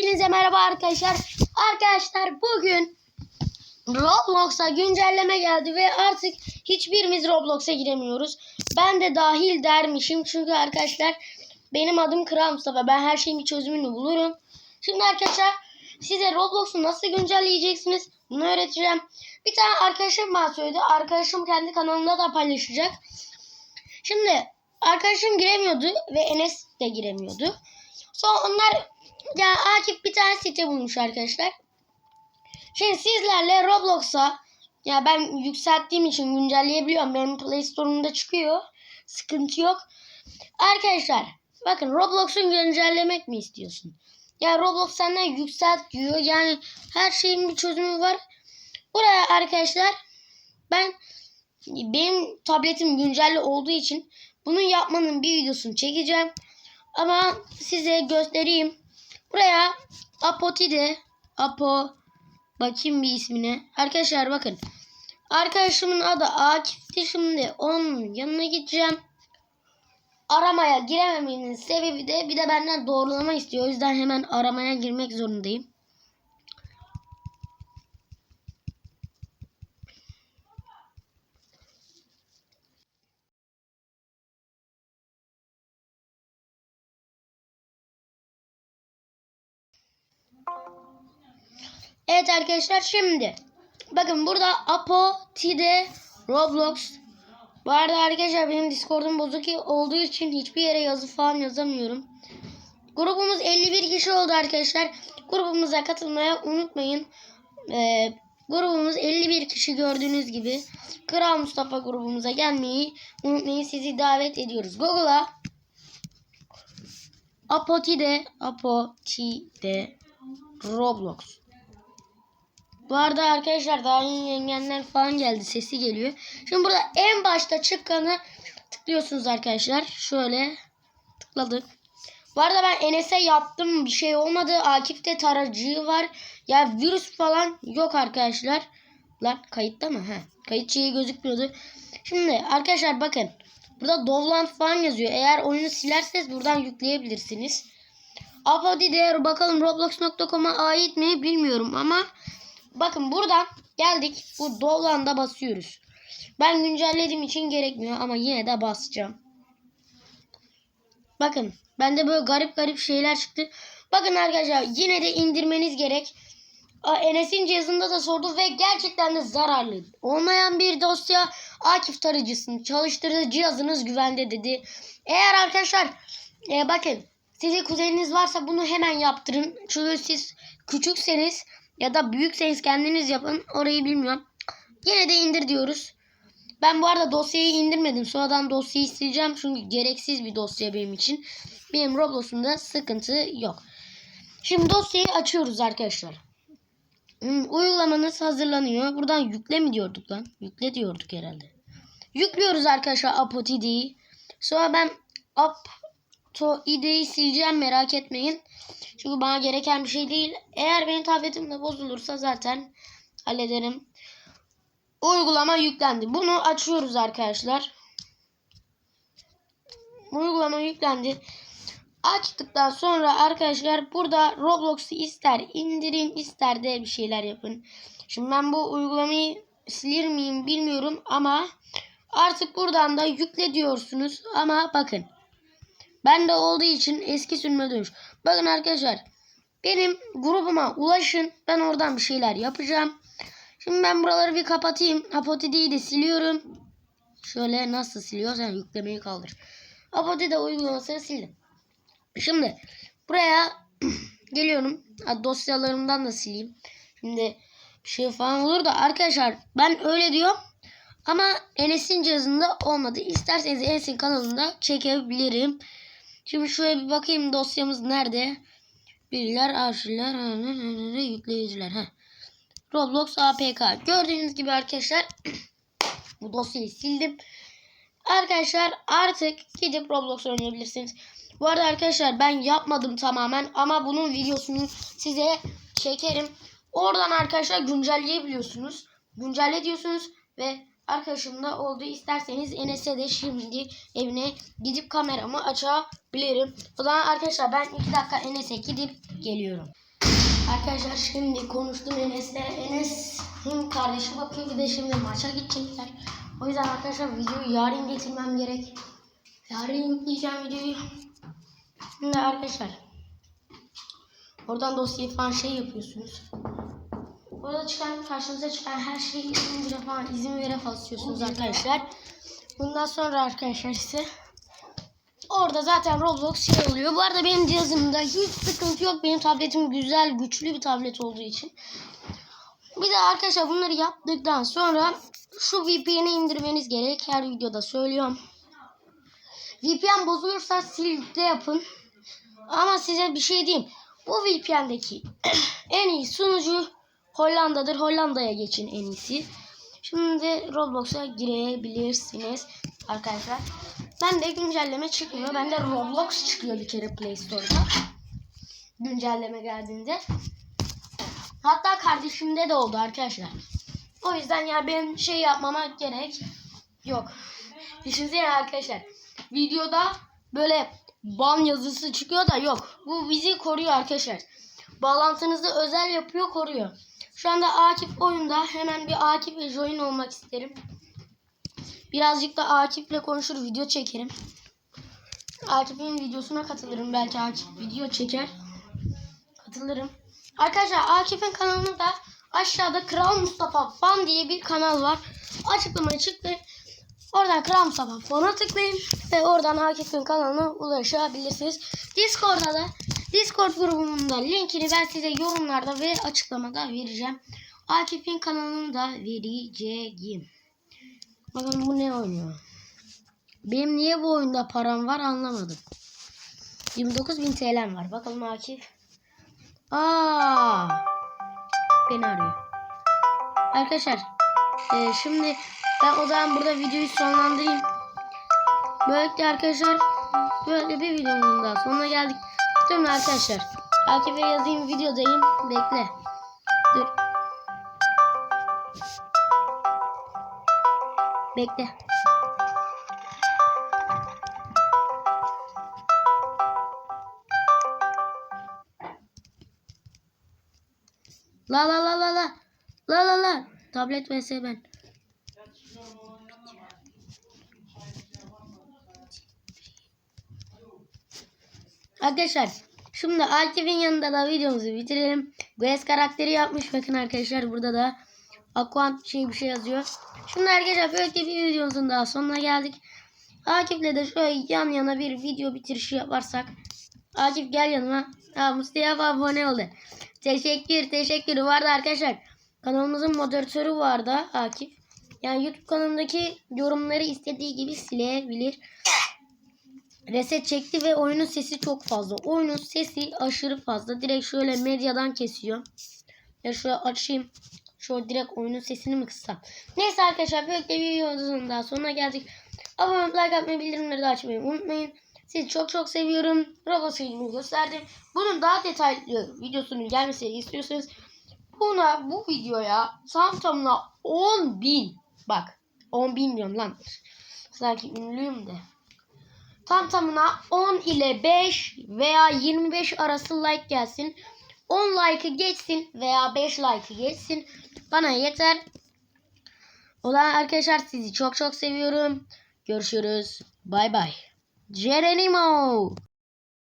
Hepinize merhaba arkadaşlar. Arkadaşlar bugün Roblox'a güncelleme geldi ve artık hiçbirimiz Roblox'a giremiyoruz. Ben de dahil dermişim çünkü arkadaşlar benim adım Kral Mustafa. Ben her şeyin bir çözümünü bulurum. Şimdi arkadaşlar size Roblox'u nasıl güncelleyeceksiniz bunu öğreteceğim. Bir tane arkadaşım bana söyledi. Arkadaşım kendi kanalında da paylaşacak. Şimdi arkadaşım giremiyordu ve Enes de giremiyordu. Sonra onlar ya Akif bir tane site bulmuş arkadaşlar. Şimdi sizlerle Roblox'a ya ben yükselttiğim için güncelleyebiliyorum. Benim Play Store'umda çıkıyor. Sıkıntı yok. Arkadaşlar bakın Roblox'un güncellemek mi istiyorsun? Ya Roblox senden yükselt diyor. Yani her şeyin bir çözümü var. Buraya arkadaşlar ben benim tabletim güncelli olduğu için bunun yapmanın bir videosunu çekeceğim. Ama size göstereyim. Buraya Apotide Apo bakayım bir ismine. Arkadaşlar bakın. Arkadaşımın adı Akif'ti. Şimdi onun yanına gideceğim. Aramaya girememenin sebebi de bir de benden doğrulama istiyor. O yüzden hemen aramaya girmek zorundayım. Evet arkadaşlar şimdi bakın burada Apo, Tide, Roblox. Bu arada arkadaşlar benim Discord'um bozuk olduğu için hiçbir yere yazı falan yazamıyorum. Grubumuz 51 kişi oldu arkadaşlar. Grubumuza katılmaya unutmayın. Ee, grubumuz 51 kişi gördüğünüz gibi. Kral Mustafa grubumuza gelmeyi unutmayın. Sizi davet ediyoruz. Google'a Apotide, Apotide, Roblox. Bu arada arkadaşlar daha yeni yengenler falan geldi. Sesi geliyor. Şimdi burada en başta çıkanı tıklıyorsunuz arkadaşlar. Şöyle tıkladık. Bu arada ben Enes'e yaptım. Bir şey olmadı. Akif'te tarayıcı var. Ya virüs falan yok arkadaşlar. Lan kayıtta mı? He. Kayıt şeyi gözükmüyordu. Şimdi arkadaşlar bakın. Burada Dovland falan yazıyor. Eğer oyunu silerseniz buradan yükleyebilirsiniz. Upload'i değer bakalım roblox.com'a ait mi bilmiyorum ama Bakın buradan geldik. Bu Dolan'da basıyoruz. Ben güncellediğim için gerekmiyor ama yine de basacağım. Bakın bende böyle garip garip şeyler çıktı. Bakın arkadaşlar yine de indirmeniz gerek. Enes'in cihazında da sordu ve gerçekten de zararlı. Olmayan bir dosya Akif tarayıcısını çalıştırdı cihazınız güvende dedi. Eğer arkadaşlar e, bakın sizin kuzeniniz varsa bunu hemen yaptırın. Çünkü siz küçükseniz ya da büyükseniz kendiniz yapın. Orayı bilmiyorum. Yine de indir diyoruz. Ben bu arada dosyayı indirmedim. Sonradan dosyayı sileceğim. Çünkü gereksiz bir dosya benim için. Benim Roblox'umda sıkıntı yok. Şimdi dosyayı açıyoruz arkadaşlar. Hmm, uygulamanız hazırlanıyor. Buradan yükle mi diyorduk lan? Yükle diyorduk herhalde. Yüklüyoruz arkadaşlar Apotide'yi. Sonra ben Apotide'yi sileceğim merak etmeyin. Çünkü bana gereken bir şey değil. Eğer benim tabletim de bozulursa zaten hallederim. Uygulama yüklendi. Bunu açıyoruz arkadaşlar. Uygulama yüklendi. Açtıktan sonra arkadaşlar burada Roblox'u ister indirin ister de bir şeyler yapın. Şimdi ben bu uygulamayı silir miyim bilmiyorum ama artık buradan da yükle diyorsunuz. Ama bakın. Ben de olduğu için eski sürüme dönüş. Bakın arkadaşlar. Benim grubuma ulaşın. Ben oradan bir şeyler yapacağım. Şimdi ben buraları bir kapatayım. Apotite'yi de siliyorum. Şöyle nasıl siliyorsan yüklemeyi kaldır. Apotite uygulamasını sildim. Şimdi buraya geliyorum. Dosyalarımdan da sileyim. Şimdi bir şey falan olur da arkadaşlar ben öyle diyorum. Ama Enes'in cihazında olmadı. İsterseniz Enes'in kanalında çekebilirim. Şimdi şöyle bir bakayım dosyamız nerede? Bilgiler, arşivler, yükleyiciler. Heh. Roblox APK. Gördüğünüz gibi arkadaşlar bu dosyayı sildim. Arkadaşlar artık gidip Roblox oynayabilirsiniz. Bu arada arkadaşlar ben yapmadım tamamen ama bunun videosunu size çekerim. Oradan arkadaşlar güncelleyebiliyorsunuz. Güncelle diyorsunuz ve arkadaşımda oldu. İsterseniz Enes'e de şimdi evine gidip kameramı açabilirim. O zaman arkadaşlar ben 2 dakika Enes'e gidip geliyorum. Arkadaşlar şimdi konuştum Enes'le. Enes'in kardeşi bakıyor bir de şimdi maça gidecekler. O yüzden arkadaşlar videoyu yarın getirmem gerek. Yarın yükleyeceğim videoyu. Şimdi arkadaşlar oradan dosyayı falan şey yapıyorsunuz. Orada çıkan karşınıza çıkan her şeyi izin vere falan izin vere basıyorsunuz arkadaşlar. Bundan sonra arkadaşlar ise orada zaten Roblox şey oluyor. Bu arada benim cihazımda hiç sıkıntı yok. Benim tabletim güzel, güçlü bir tablet olduğu için. Bir de arkadaşlar bunları yaptıktan sonra şu VPN'i indirmeniz gerek. Her videoda söylüyorum. VPN bozulursa silde yapın. Ama size bir şey diyeyim. Bu VPN'deki en iyi sunucu Hollanda'dır. Hollanda'ya geçin en iyisi. Şimdi Roblox'a girebilirsiniz arkadaşlar. Ben de güncelleme çıkmıyor. Ben de Roblox çıkıyor bir kere Play Store'da. Güncelleme geldiğinde. Hatta kardeşimde de oldu arkadaşlar. O yüzden ya benim şey yapmama gerek yok. Düşünsene arkadaşlar. Videoda böyle ban yazısı çıkıyor da yok. Bu bizi koruyor arkadaşlar. Bağlantınızı özel yapıyor koruyor. Şu anda Akif oyunda. Hemen bir Akif ve join olmak isterim. Birazcık da Akif'le konuşur video çekerim. Akif'in videosuna katılırım. Belki Akif video çeker. Katılırım. Arkadaşlar Akif'in kanalını da aşağıda Kral Mustafa Fan diye bir kanal var. Açıklamaya çıktı. Oradan Kral Mustafa Fan'a tıklayın ve oradan Akif'in kanalına ulaşabilirsiniz. Discord'da da Discord grubunun da linkini ben size yorumlarda ve açıklamada vereceğim. Akif'in kanalını da vereceğim. Bakın bu ne oynuyor? Benim niye bu oyunda param var anlamadım. 29.000 TL'm var. Bakalım Akif. Aa, beni arıyor. Arkadaşlar e, şimdi ben o zaman burada videoyu sonlandırayım. Böylelikle arkadaşlar böyle bir videonun daha sonuna geldik. Tüm arkadaşlar Akif'e yazayım videodayım. Bekle. Dur. Bekle. La la la la la. La la la. Tablet vs ben. Arkadaşlar şimdi Akif'in yanında da videomuzu bitirelim. Guess karakteri yapmış. Bakın arkadaşlar burada da Aquant şey bir şey yazıyor. Şimdi arkadaşlar böyle bir videomuzun daha sonuna geldik. Akif'le de şöyle yan yana bir video bitirişi yaparsak. Akif gel yanıma. Ha, Mustafa abone oldu. Teşekkür teşekkür. Vardı arkadaşlar. Kanalımızın moderatörü vardı Akif. Yani YouTube kanalımdaki yorumları istediği gibi silebilir. Reset çekti ve oyunun sesi çok fazla. Oyunun sesi aşırı fazla. Direkt şöyle medyadan kesiyor. Ya şöyle açayım. Şöyle direkt oyunun sesini mi kıssam? Neyse arkadaşlar böyle bir videomuzun daha sonuna geldik. Abone olup like atmayı bildirimleri de açmayı unutmayın. Sizi çok çok seviyorum. Roblox ilgimi gösterdim. Bunun daha detaylı videosunun gelmesini istiyorsanız buna bu videoya tam tamına 10 bin bak 10 bin diyorum lan. Sanki ünlüyüm de. Tam tamına 10 ile 5 veya 25 arası like gelsin. 10 like'ı geçsin veya 5 like'ı geçsin. Bana yeter. O zaman arkadaşlar sizi çok çok seviyorum. Görüşürüz. Bay bay. Geronimo.